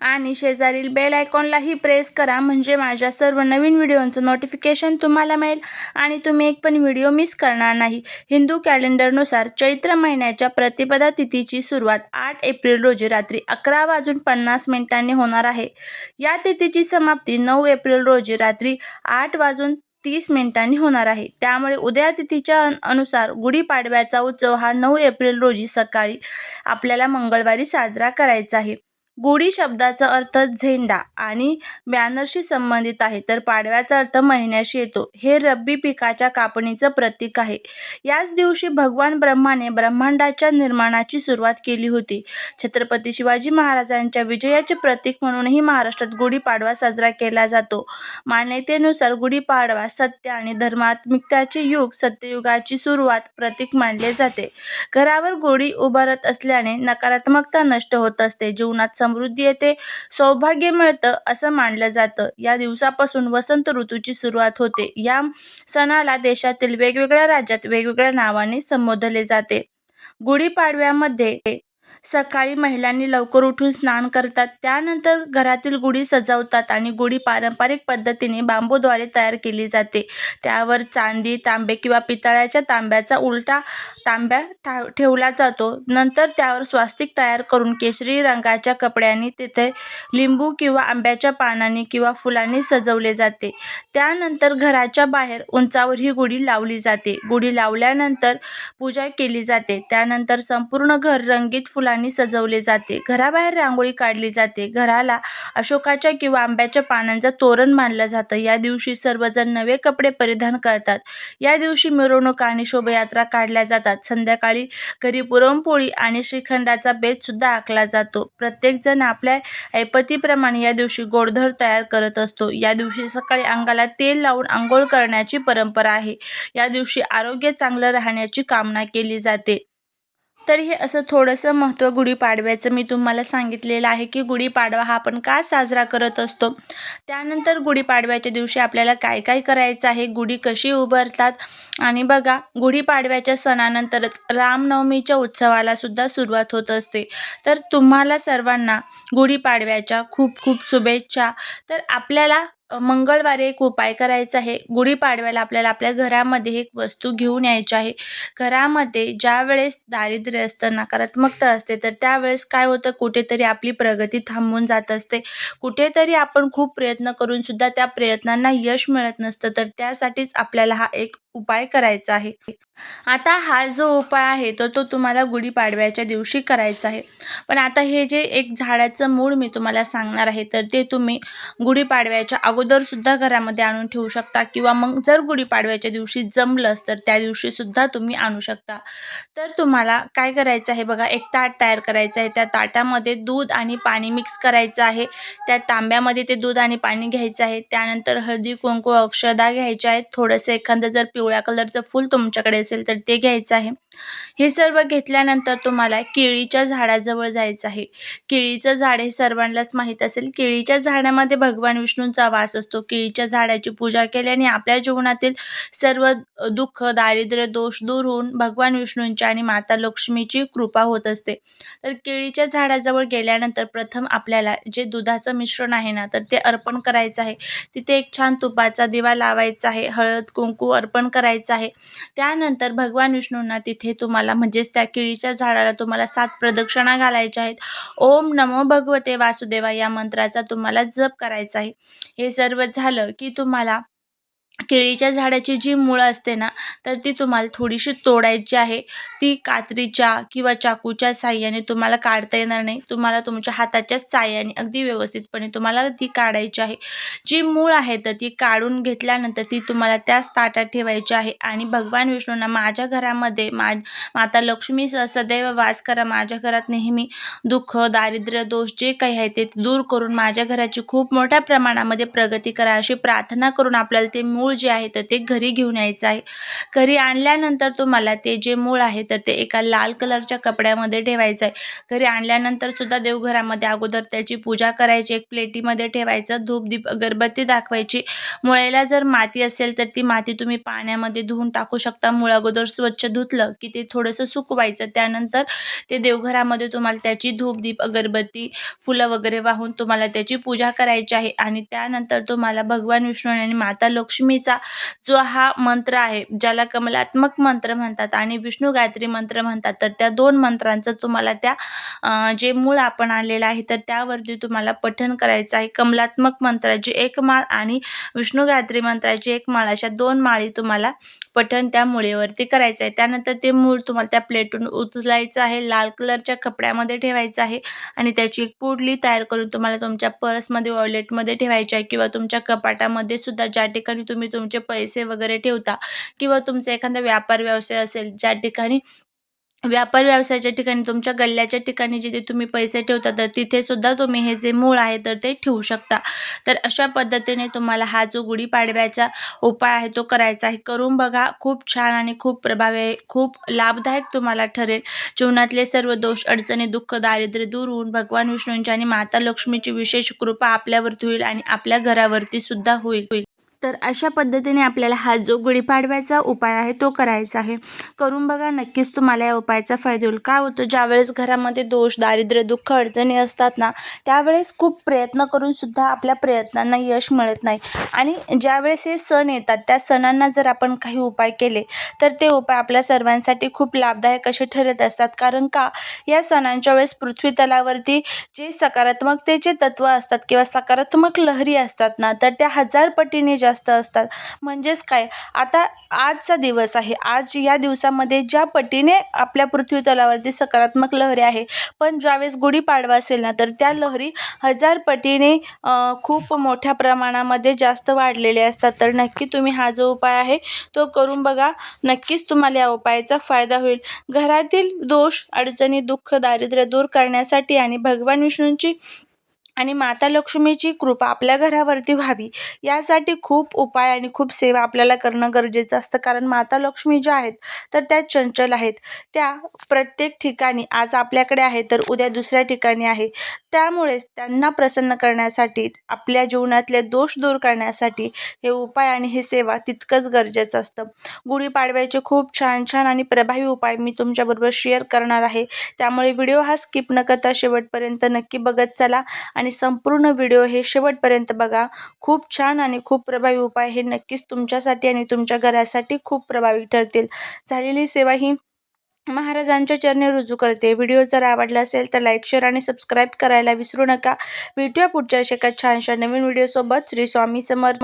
आणि शेजारील bell आयकॉनलाही press करा म्हणजे माझ्या सर्व नवीन व्हिडिओंचं नोटिफिकेशन तुम्हाला मिळेल आणि तुम्ही एक पण व्हिडिओ मिस करणार नाही. हिंदू कॅलेंडरनुसार चैत्र महिन्याच्या प्रतिपदा तिथीची सुरुवात आठ एप्रिल रोजी रात्री अकरा वाजून पन्नास मिनिटांनी होणार आहे. या तिथीची समाप्ती नऊ एप्रिल रोजी रात्री आठ वाजून तीस मिनिटांनी होणार आहे. त्यामुळे उद्या तिथीच्या अनुसार गुढीपाडव्याचा उत्सव हा नऊ एप्रिल रोजी सकाळी आपल्याला मंगळवारी साजरा करायचा आहे. गुढी शब्दाचा अर्थ झेंडा आणि बॅनरशी संबंधित आहे. तर पाडव्याचा अर्थ महिन्याशी येतो. हे रब्बी पिकाच्या कापणीचं प्रतीक आहे. याच दिवशी भगवान ब्रह्माने ब्रह्मांडाच्या निर्माणाची सुरुवात केली होती. छत्रपती शिवाजी महाराजांच्या विजयाचे प्रतीक म्हणूनही महाराष्ट्रात गुढीपाडवा साजरा केला जातो. मान्यतेनुसार गुढीपाडवा सत्य आणि धर्मात्मिकताचे युग सत्ययुगाची सुरुवात प्रतीक मानले जाते. घरावर गुढी उभारत असल्याने नकारात्मकता नष्ट होत असते. जीवनात समृद्धी येते. सौभाग्य मिळतं असं मानलं जातं. या दिवसापासून वसंत ऋतूची सुरुवात होते. या सणाला देशातील वेगवेगळ्या राज्यात वेगवेगळ्या नावाने संबोधले जाते. गुढीपाडव्यामध्ये सकाळी महिलांनी लवकर उठून स्नान करतात. त्यानंतर घरातील गुढी सजवतात आणि गुढी पारंपरिक पद्धतीने बांबूद्वारे तयार केली जाते. त्यावर चांदी तांबे किंवा पितळ्याच्या तांब्याचा उलटा तांब्या ठा ठेवला जातो. नंतर त्यावर स्वास्तिक तयार करून केशरी रंगाच्या कपड्यांनी तिथे लिंबू किंवा आंब्याच्या पानांनी किंवा फुलांनी सजवले जाते. त्यानंतर घराच्या बाहेर उंचावर ही गुढी लावली जाते. गुढी लावल्यानंतर पूजा केली जाते. त्यानंतर संपूर्ण घर रंगीत फुलांनी सजवले जाते. घराबाहेर रांगोळी काढली जाते. घराला अशोकाच्या किंवा आंब्याच्या पानांचं तोरण मानलं जातं. या दिवशी सर्वजण नवे कपडे परिधान करतात. या दिवशी मिरवणूक आणि शोभायात्रा काढल्या जातात. संध्याकाळी घरी पुरणपोळी आणि श्रीखंडाचा बेत सुद्धा आखला जातो. प्रत्येकजण आपल्या ऐपतीप्रमाणे या दिवशी गोडधर तयार करत असतो. या दिवशी सकाळी अंगाला तेल लावून आंघोळ करण्याची परंपरा आहे. या दिवशी आरोग्य चांगलं राहण्याची कामना केली जाते. तर हे असं थोडंसं महत्त्व गुढीपाडव्याचं मी तुम्हाला सांगितलेलं आहे की गुढीपाडवा हा आपण का साजरा करत असतो? त्यानंतर गुढीपाडव्याच्या दिवशी आपल्याला काय काय करायचं आहे? गुढी कशी उभारतात? आणि बघा गुढीपाडव्याच्या सणानंतरच रामनवमीच्या उत्सवाला सुद्धा सुरुवात होत असते. तर तुम्हाला सर्वांना गुढीपाडव्याच्या खूप खूप शुभेच्छा. तर आपल्याला मंगळवारी एक उपाय करायचा आहे. गुढीपाडव्याला आपल्याला आपल्या घरामध्ये एक वस्तू घेऊन यायची आहे. घरामध्ये ज्या वेळेस दारिद्र्य असतं नकारात्मकता असते तर त्यावेळेस काय होतं? कुठेतरी आपली प्रगती थांबून जात असते. कुठेतरी आपण खूप प्रयत्न करून सुद्धा त्या प्रयत्नांना यश मिळत नसतं तर त्यासाठीच आपल्याला हा एक उपाय करायचा आहे. आता हा जो उपाय आहे तर तो तुम्हाला गुढीपाडव्याच्या दिवशी करायचा आहे. पण आता हे जे एक झाडाचं मूळ मी तुम्हाला सांगणार आहे तर ते तुम्ही गुढीपाडव्याच्या अगोदरसुद्धा घरामध्ये आणून ठेवू शकता किंवा मग जर गुढीपाडव्याच्या दिवशी जमलंच तर त्या दिवशीसुद्धा तुम्ही आणू शकता. तर तुम्हाला काय करायचं आहे बघा एक ताट तयार करायचं आहे. त्या ताटामध्ये दूध आणि पाणी मिक्स करायचं आहे. त्या तांब्यामध्ये ते दूध आणि पाणी घ्यायचं आहे. त्यानंतर हळदी कुंकू अक्षदा घ्यायच्या आहेत. थोडंसं एखादं जर पिवळ्या कलरचं फूल तुमच्याकडे असेल तर ते घ्यायचं आहे. हे सर्व घेतल्यानंतर तुम्हाला केळीच्या झाडाजवळ जायचं आहे. केळीचं झाड हे सर्वांनाच माहीत असेल. केळीच्या झाडामध्ये भगवान विष्णूंचा वास असतो. केळीच्या झाडाची पूजा केल्याने आपल्या जीवनातील सर्व दुःख दारिद्र्य दोष दूर होऊन भगवान विष्णूंची आणि माता लक्ष्मीची कृपा होत असते. तर केळीच्या झाडाजवळ गेल्यानंतर प्रथम आपल्याला जे दुधाचं मिश्रण आहे ना तर ते अर्पण करायचं आहे. तिथे एक छान तुपाचा दिवा लावायचा आहे. हळद कुंकू अर्पण करायचं आहे. त्यानंतर भगवान विष्णूंना तिथे तुम्हाला म्हणजेच त्या केळीच्या झाडाला तुम्हाला सात प्रदक्षिणा घालायच्या आहेत. ओम नमो भगवते वासुदेवा या मंत्राचा तुम्हाला जप करायचा आहे. हे सर्व झालं की तुम्हाला केळीच्या झाडाची जी मुळं असते ना तर ती तुम्हाला थोडीशी तोडायची आहे. ती कात्रीच्या किंवा चाकूच्या साह्याने तुम्हाला काढता येणार नाही. तुम्हाला तुमच्या हाताच्याच साह्याने अगदी व्यवस्थितपणे तुम्हाला ती काढायची आहे. जी मूळ आहे तर ती काढून घेतल्यानंतर ती तुम्हाला त्याच ताटात ठेवायची आहे. आणि भगवान विष्णूंना माझ्या घरामध्ये मा माता लक्ष्मी स सदैव वास करा. माझ्या घरात नेहमी दुःख दारिद्र्य दोष जे काही आहे ते दूर करून माझ्या घराची खूप मोठ्या प्रमाणामध्ये प्रगती करा. अशी प्रार्थना करून आपल्याला ते मूळ मूळ जे आहे तर ते घरी घेऊन यायचं आहे. घरी आणल्यानंतर तुम्हाला ते जे मूळ आहे तर ते एका लाल कलरच्या कपड्यामध्ये ठेवायचं आहे. घरी आणल्यानंतर सुद्धा देवघरामध्ये अगोदर त्याची पूजा करायची एक प्लेटीमध्ये ठेवायचं धूप दीप अगरबत्ती दाखवायची. मुळेला जर माती असेल तर ती माती तुम्ही पाण्यामध्ये धुवून टाकू शकता. मूळ अगोदर स्वच्छ धुतलं की ते थोडंसं सुकवायचं. त्यानंतर ते देवघरामध्ये तुम्हाला त्याची धूप दीप अगरबत्ती फुलं वगैरे वाहून तुम्हाला त्याची पूजा करायची आहे. आणि त्यानंतर तुम्हाला भगवान विष्णू आणि माता लक्ष्मी लक्ष्मीचा जो हा मंत्र आहे ज्याला कमलात्मक मंत्र म्हणतात आणि विष्णू गायत्री मंत्र म्हणतात तर त्या दोन मंत्रांचं तुम्हाला त्या जे मूळ आपण आणलेलं आहे तर त्यावरती तुम्हाला पठण करायचं आहे. कमलात्मक मंत्राची एक माळ आणि विष्णू गायत्री मंत्राची एक माळ अशा दोन माळी तुम्हाला पठण त्या मुळेवरती करायचं आहे त्यानंतर ते मूळ तुम्हाला त्या प्लेटून उचलायचं आहे. लाल कलरच्या कपड्यामध्ये ठेवायचं आहे आणि त्याची एक पुडली तयार करून तुम्हाला तुमच्या पर्समध्ये वॉलेटमध्ये ठेवायची आहे किंवा तुमच्या कपाटामध्ये सुद्धा ज्या ठिकाणी तुम्ही तुमचे पैसे वगैरे ठेवता किंवा तुमचा एखादा व्यापार व्यवसाय असेल ज्या ठिकाणी व्यापार व्यवसायाच्या ठिकाणी तुमच्या गल्ल्याच्या ठिकाणी जिथे तुम्ही पैसे ठेवता तर तिथेसुद्धा तुम्ही हे जे मूळ आहे तर ते ठेवू शकता. तर अशा पद्धतीने तुम्हाला हा जो गुढीपाडव्याचा उपाय आहे तो करायचा आहे. करून बघा खूप छान आणि खूप प्रभावी आहे खूप लाभदायक तुम्हाला ठरेल. जीवनातले सर्व दोष अडचणी दुःख दारिद्र्य दूर होऊन भगवान विष्णूंची आणि माता लक्ष्मीची विशेष कृपा आपल्यावरती होईल आणि आपल्या घरावरती सुद्धा होईल होईल. तर अशा पद्धतीने आपल्याला हा जो गुढीपाडव्याचा उपाय आहे तो करायचा आहे. करून बघा नक्कीच तुम्हाला या उपायाचा फायदा होईल. काय होतं ज्यावेळेस घरामध्ये दोष दारिद्र्य दुःख अडचणी असतात ना त्यावेळेस खूप प्रयत्न करून सुद्धा आपल्या प्रयत्नांना यश मिळत नाही. आणि ज्यावेळेस हे सण येतात त्या सणांना जर आपण काही उपाय केले तर ते उपाय आपल्या सर्वांसाठी खूप लाभदायक असे ठरत असतात. कारण का या सणांच्या वेळेस पृथ्वी तलावरती जे सकारात्मकतेचे तत्व असतात किंवा सकारात्मक लहरी असतात ना तर त्या हजार पटीने जास्त जास्त असतात. म्हणजेच काय? आता आजचा दिवस आहे. आज या दिवसामध्ये ज्या पटीने आपल्या पृथ्वी तलावरती सकारात्मक लहरी आहे पण ज्यावेळेस गुढीपाडवा असेल ना तर त्या लहरी हजार पटीने खूप मोठ्या प्रमाणामध्ये जास्त वाढलेले असतात. तर नक्की तुम्ही हा जो उपाय आहे तो करून बघा. नक्कीच तुम्हाला या उपायाचा फायदा होईल. घरातील दोष अडचणी दुःख दारिद्र्य दूर करण्यासाठी आणि भगवान विष्णूंची आणि माता लक्ष्मीची कृपा आपल्या घरावरती व्हावी. यासाठी खूप उपाय आणि खूप सेवा आपल्याला करणं गरजेचं असतं. कारण माता लक्ष्मी ज्या आहेत तर त्या चंचल आहेत. त्या प्रत्येक ठिकाणी आज आपल्याकडे आहे तर उद्या दुसऱ्या ठिकाणी आहे. त्यामुळेच त्यांना प्रसन्न करण्यासाठी आपल्या जीवनातले दोष दूर करण्यासाठी हे उपाय आणि हे सेवा तितकंच गरजेचं असतं. गुढीपाडव्याचे खूप छान छान आणि प्रभावी उपाय मी तुमच्याबरोबर शेअर करणार आहे. त्यामुळे व्हिडिओ हा स्किप न करता शेवटपर्यंत नक्की बघत चला. आणि संपूर्ण व्हिडिओ हे शेवटपर्यंत बघा. खूप छान आणि खूप प्रभावी उपाय हे नक्कीच तुमच्यासाठी आणि तुमच्या घरासाठी खूप प्रभावी ठरतील. झालेली सेवा ही महाराजांच्या चरणी रुजू करते. व्हिडिओ जर आवडला असेल तर लाईक शेअर आणि सबस्क्राईब करायला विसरू नका. भेटूया पुढच्या अशा एका छानशा नवीन व्हिडिओसोबत श्री स्वामी समर्थ.